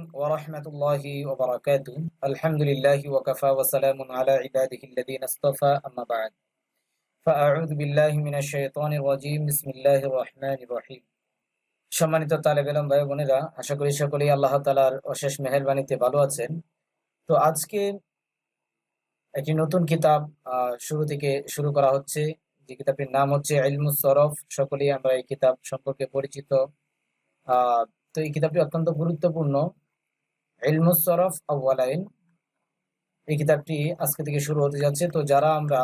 ورحمة الله وبركاته الحمد لله وكفى وسلام على عباده الذين اصطفى أما بعد فأعوذ بالله من الشيطان الرجيم بسم الله الرحمن الرحيم সম্মানিত তালেব এলম ভাই বোনেরা আশা করি সকলেই আল্লাহ তালার অশেষ মেহরবানিতে ভালো আছেন তো আজকে একটি নতুন কিতাব আহ, শুরু থেকে শুরু করা হচ্ছে যে কিতাবটির নাম হচ্ছে ইলমুস সরফ সকলেই আমরা এই কিতাব সম্পর্কে পরিচিত আহ তো এই কিতাবটি অত্যন্ত গুরুত্বপূর্ণ ইলমুস সরফ আউয়ালাইন। এই কিতাবটি আজকে থেকে শুরু হতে যাচ্ছে। তো যারা আমরা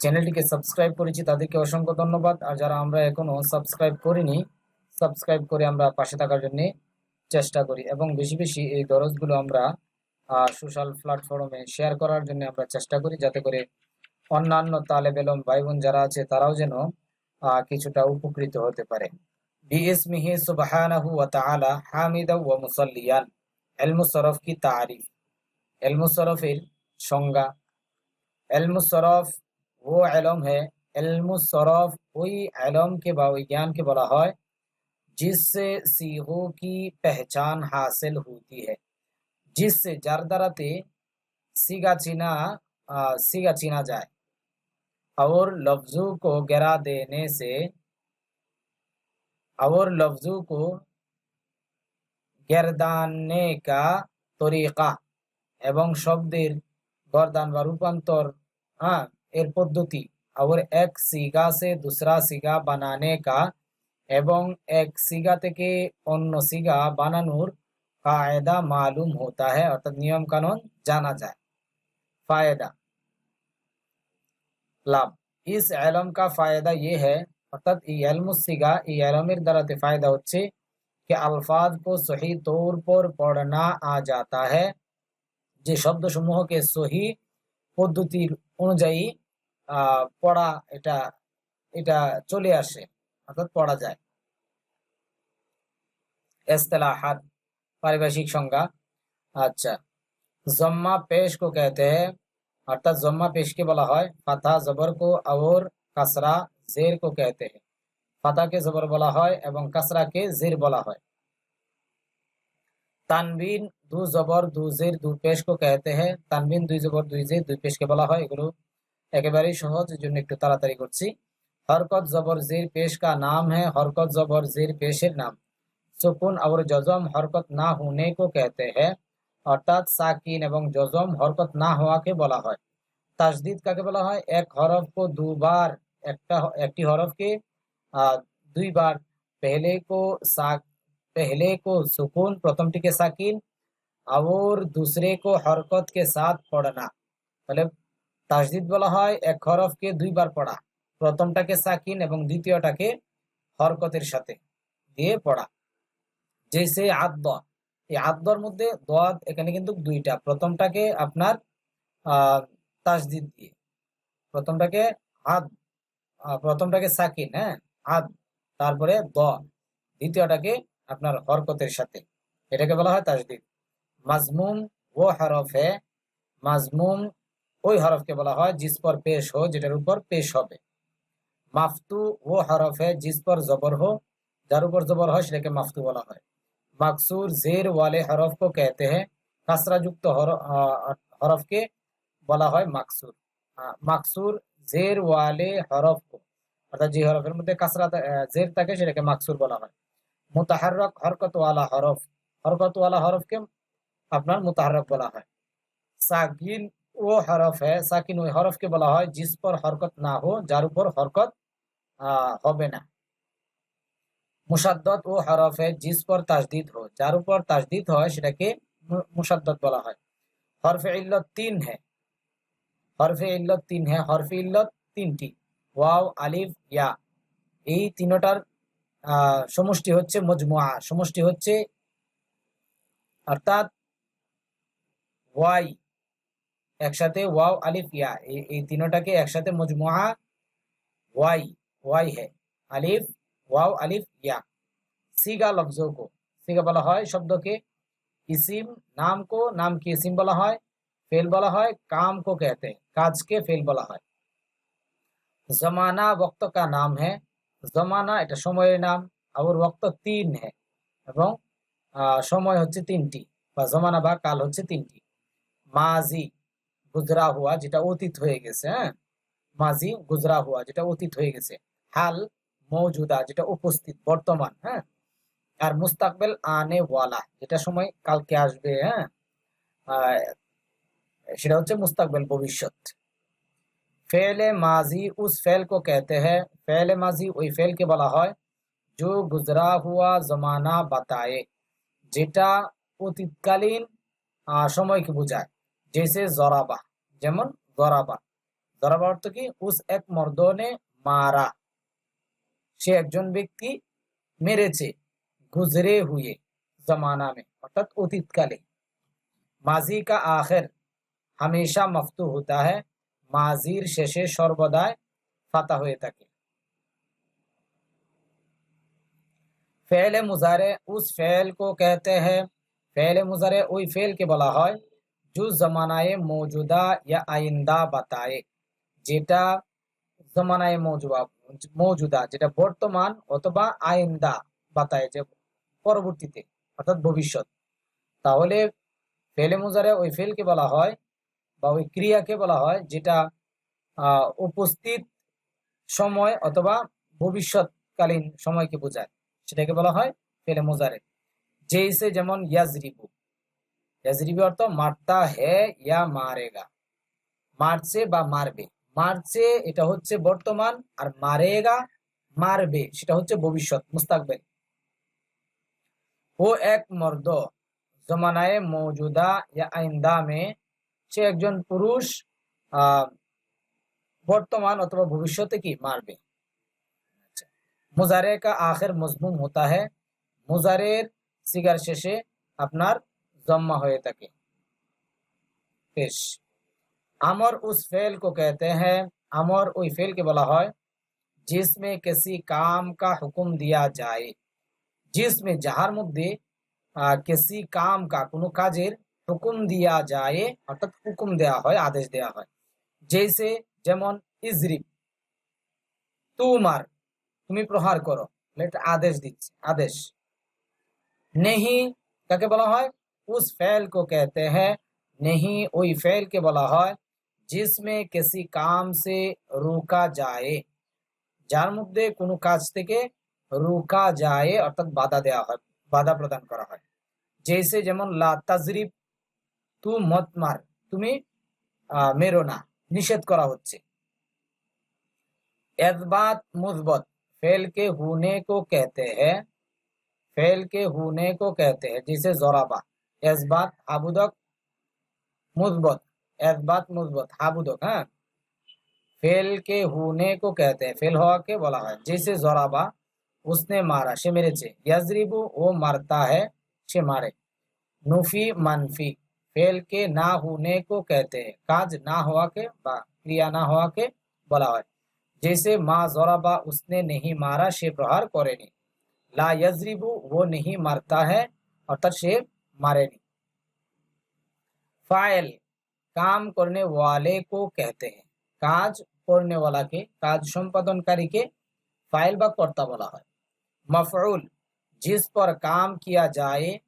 চ্যানেলটিকে সাবস্ক্রাইব করেছি, তাদেরকে অসংখ্য ধন্যবাদ। আর যারা আমরা এখনও সাবস্ক্রাইব করিনি, সাবস্ক্রাইব করে আমরা পাশে থাকার জন্য চেষ্টা করি। এবং বেশি বেশি এই দরজগুলো আমরা সোশ্যাল প্ল্যাটফর্মে শেয়ার করার জন্য আমরা চেষ্টা করি, যাতে করে অন্যান্য তালেব এলম ভাই বোন যারা আছে, তারাও যেন কিছুটা উপকৃত হতে পারে। बिस्मिह सुबहाना वाल हामिद व मुसलियान एलमुसरफ की तारीफ़ एलमुसरफिल संज्ञा एलमुसरफ वो एलम है एलमुसरफ वही एलम के बाविज्ञान के बड़ा है जिससे सीगों की पहचान हासिल होती है जिससे जार सीगा चीना सीगा चीना जाए और लफ्ज़ों को गिरा देने से और लफ्जों को গেরদানে কা তরিকা এবং শব্দের গরদান বা রূপান্তর हाँ এর পদ্ধতি और এক সিগা সে দুসরা সিগা বানানে কা এবং এক সিগা থেকে অন্য সিগা বানানোর কায়দা মালুম होता है অর্থাৎ নিয়ম কানুন জানা যায় फायदा লাভ इस इलम का फायदा ये है অর্থাৎ এই ইলমু সিগা এই ইলমের দ্বারাতে ফায়দা হচ্ছে कि अल्फाज को सही तौर पर पढ़ना आ जाता है যে শব্দসমূহকে সহি পদ্ধতির অনুযায়ী আহ, পড়া এটা এটা চলে আসে অর্থাৎ পড়া যায় এস্তেলাহাত পারিভাষিক সংজ্ঞা আচ্ছা জম্মা পেশ কো कहते हैं অর্থাৎ জম্মা পেশকে বলা হয় ফাতা জবর কো और কাসরা জের কো कहते हैं ফাতাকে জবর বলা হয় এবং কাসরাকে জের বলা হয় তানবিন দু জবর দু জের দু পেশ কো कहते हैं তানবিন দুই জবর দুই জের দুই পেশকে বলা হয় এগুলো একেবারেই সহজ এর জন্য একটু তাড়াতাড়ি করছি হরকত জবর জের পেশ का नाम है हरकत जबर जेर पेशेर नाम সুকুন और জজম হরকত না होने को कहते हैं অর্থাৎ সাকিন এবং জজম হরকত না হওয়াকে বলা হয় তাসদিদ কাকে বলা হয় এক হরফ কো দুবার একটা একটি হরফকে দুইবার পেহলে কো সাক, পেহলে কো সুকুন, প্রথমটিকে সাকিন আর দুসরে কো হরকত কে সাথ পড়না। তাহলে তাসদিদ বলা হয়, এক হরফকে দুইবার পড়া। প্রথমটাকে সাকিন এবং দ্বিতীয়টাকে হরকতের সাথে দিয়ে পড়া। জেসে আদ্দ, এই আদ্দর মধ্যে দোয়াদ এখানে কিন্তু দুইটা। প্রথমটাকে আপনার আহ তাসদিদ দিয়ে, প্রথমটাকে হাত প্রথমটাকে সাকিন হ্যাঁ? আদ তারপরে দ। দ্বিতীয়টাকে আপনার হরকতের সাথে। এটাকে বলা হয় তাজদিদ মাজমুম ও হরফে মাজমুম ওই হরফকে বলা হয় জিসপর পেশ হো, যেটার উপর পেশ হবে। মাফতু ও হরফে জিসপর জবর হো, যার উপর জবর হয় সেটাকে মাফতু বলা হয়। মাকসুর জের ওয়ালে হরফ কো কেতে হ্যাঁ কাসরাযুক্ত হরফকে বলা হয় মাকসুর। মাকসুর জের ওয়ালে হরফ। অর্থাৎ যে হরফের মধ্যে কাসরা জের থাকে সেটাকে মাকসুর বলা হয়। মুতাহাররক হরকত ওয়ালা হরফ। হরকত ওয়ালা হরফকে আপনার মুতাহাররক বলা হয়। সাকিন ও হরফ হ্যাঁ সাকিন ওই হরফকে বলা হয়। জিস পর হরকত না হো, যার উপর হরকত হবে না। মুসাদ্দত ও হরফ হ্যাঁ জিস পর তাজদিদ হো, যার উপর তাজদিদ হয় সেটাকে মুসাদ্দত বলা হয়। হরফে ইল্লত তিন হ্যাঁ হরফে ইল্লত তিন হ্যাঁ হরফে ইল্লত তিনটি। ওয়াও, আলিফ, ইয়া। এই তিনটার সমষ্টি হচ্ছে মজমুয়া সমষ্টি হচ্ছে অর্থাৎ ওয়াই একসাথে ওয়াও, আলিফ, ইয়া। এই তিনটাকে একসাথে মজমুয়া ওয়াই ওয়াই হ্যাঁ আলিফ, ওয়াও, আলিফ, ইয়া। সিগা লফজ কো। সিগা বলা হয় শব্দকে। ইসিম, নাম কো। নাম কি ইসিম বলা হয়? ফেল বলা হয়, কাম কো কেতে কাজকে ফেল বলা হয়। জমানা বক্ত কা নাম হ্যাঁ জমানা এটা সময়ের নাম, আবুর বক্ত তিন হ্যাঁ এবং সময় হচ্ছে তিনটি, বা জমানা বা কাল হচ্ছে তিনটি। মাজি গুজরা হুয়া যেটা অতীত হয়ে গেছে হ্যাঁ? মাজি গুজরা হুয়া যেটা অতীত হয়ে গেছে। হাল মৌজুদা যেটা উপস্থিত, বর্তমান হ্যাঁ? আর মুস্তাকবেল আনে ওয়ালা, যেটা সময় কালকে আসবে হ্যাঁ? সেটা হচ্ছে মুস্তাকবেল ভবিষ্যৎ फेले माजी उस फेल को कहते हैं फेले माजी ওই ফেলকে বলা হয় जो गुजरा हुआ जमाना बताए যেটা অতীতকালীন আহ, সময়কে বোঝায় জেসে জরাবা যেমন জরাবা জরাবা অর্থ কি উস এক মর্দনে মারা সে একজন ব্যক্তি মেরেছে গুজরে হুয়ে জমানা মে অর্থাৎ অতীতকালে মাজি কা আখের হামেশা মফতু হতা হ্যাঁ মাজির শেষে সর্বদাই ফাতা হয়ে থাকে। ফেল মুজারে উস ফেল কো কেতে হ্যাঁ ফেল মুজারে ওই ফেলকে বলা হয়, জু জমানায় মৌজুদা ইয়া আইন্দা বাতায়ে, যেটা জমানায় মৌজুদা মৌজুদা, যেটা বর্তমান অথবা আইন্দা বাতায় যে পরবর্তীতে, অর্থাৎ ভবিষ্যৎ। তাহলে ফেলে মুজারে ওই ফেলকে বলা হয় বা ওই ক্রিয়াকে বলা হয়, যেটা উপস্থিত সময় অথবা ভবিষ্যৎকালীন সময়কে বোঝায়। সেটাকে বলা হয় ফেলে মুজারে জেইসে যেমন ইয়াজরিবু। ইয়াজরিবু অর্থ মারতা হে ইয়া মারেগা। মারছে বা মারবে। মারছে এটা হচ্ছে বর্তমান আর মারেগা মারবে, সেটা হচ্ছে ভবিষ্যৎ, মুস্তাকবেল। ও এক মর্দ, জমানায় মৌজুদা ইয়া আইন্দা মে সে একজন পুরুষ আহ বর্তমান অথবা ভবিষ্যতে কি মারবে আচ্ছা। মুজারে কা আখের মজমুম হতা है মুজারের সিগার শেষে আপনার জম্মা হয়ে থাকে পেশ আমর উস फेल को कहते हैं আমর ওই फेल के বলা হয় जिसमें किसी काम का हुक्म दिया जाए जिसमें যাহার মধ্যে আহ, किसी काम का কোনো কাজের हुकुम दिया जाए, अर्थात हुकुम दिया है आदेश दिया है जैसे जेमन इजरी तुमार तुम्हें प्रहार करो आदेश दी आदेश। नहीं क्या बोला है उस फैल को कहते हैं, नहीं वही फैल के बोला है जिसमें किसी काम से रुका जाए। जार मुद्दे कुनु काज के रोका जाए, अर्थात बाधा दिया है बाधा प्रदान करा है जैसे जमन ला तजरीफ तू मत मार। तुम मेरो ना। निषेध करा হচ্ছে एजबात मुजबत फेल के होने को कहते हैं। फेल के होने को कहते हैं, जिसे जोराबा। एजबात हाबुदक मुजबत एजबात मुजबत हाबुदक हाँ। फेल के होने को कहते हैं। फेल हुआ के बोला है, जिसे जोराबा, उसने मारा से मेरे से यजरीबू, वो मारता है से मारे। नूफी, मानफी। फेल के ना होने को कहते हैं। काज ना हुआ के बा, क्रिया ना हुआ के बोला है। जैसे माँ जोराबा उसने नहीं मारा शे प्रहार करे नहीं। ला यजरीबू, वो नहीं मारता है अर्थात शे मारे नहीं। फ़ाइल, काम करने वाले को कहते हैं। काज करने वाला के, काज संपादन संपादनकारी के फ़ाइल बा करता बोला है। मफरूल जिस पर काम किया जाए,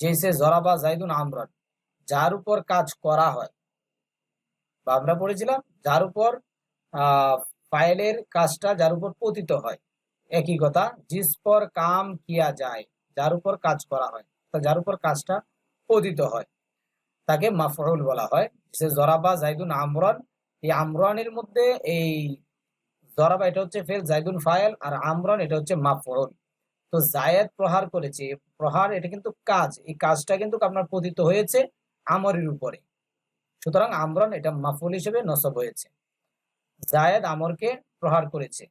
जैसे जोराबा जायदुल आमरन। যার উপর কাজ করা হয়। বা আমরা পড়েছিলাম, যার উপর ফাইলের কাজটা যার উপর পতিত হয়। একই কথা, জিস পর কাম কিয়া যায়, যার উপর কাজ করা হয় যার উপর কাজটা পতিত হয়। তাকে মাফরুল বলা হয়। সে জরাবা জাইদুন আমরন, এই আমরানের মধ্যে এই জরাবা, এটা হচ্ছে ফেল, জাইদুন ফাইল, আর আমরন, এটা হচ্ছে মাফরুল তো জায়েদ প্রহার করেছে, প্রহার, এটা কিন্তু কাজ, এই কাজটা কিন্তু আপনার পতিত হয়েছে। আমরের উপরে। সুতরাং আমরন এটা মাফুল হিসেবে নসব হয়েছে। জায়েদ আমরকে প্রহার করেছে।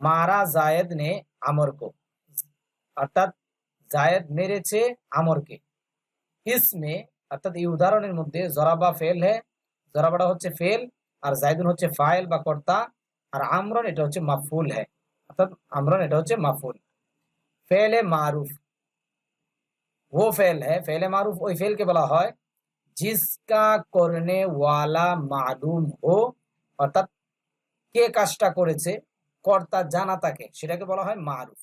মারা জায়েদ নে আমরকো। অর্থাৎ জায়েদ মেরেছে আমরকে। ইসমে অর্থাৎ এই উদাহরণের মধ্যে জরাবা ফেল হে জরাবাটা হচ্ছে ফেল, আর জায়দুন হচ্ছে ফাইল বা কর্তা, আর আমরন এটা হচ্ছে মাফুল হ্যাঁ অর্থাৎ আমরন এটা হচ্ছে মাফুল। ফেলে মারুফ। वो फेल है फेले मारूफ ওই ফেলকে বলা হয় जिसका করনে ওয়ালা মালুম হো অর্থাৎ কে কাজটা করেছে কর্তা জানা তাকে সেটাকে বলা হয় মারুফ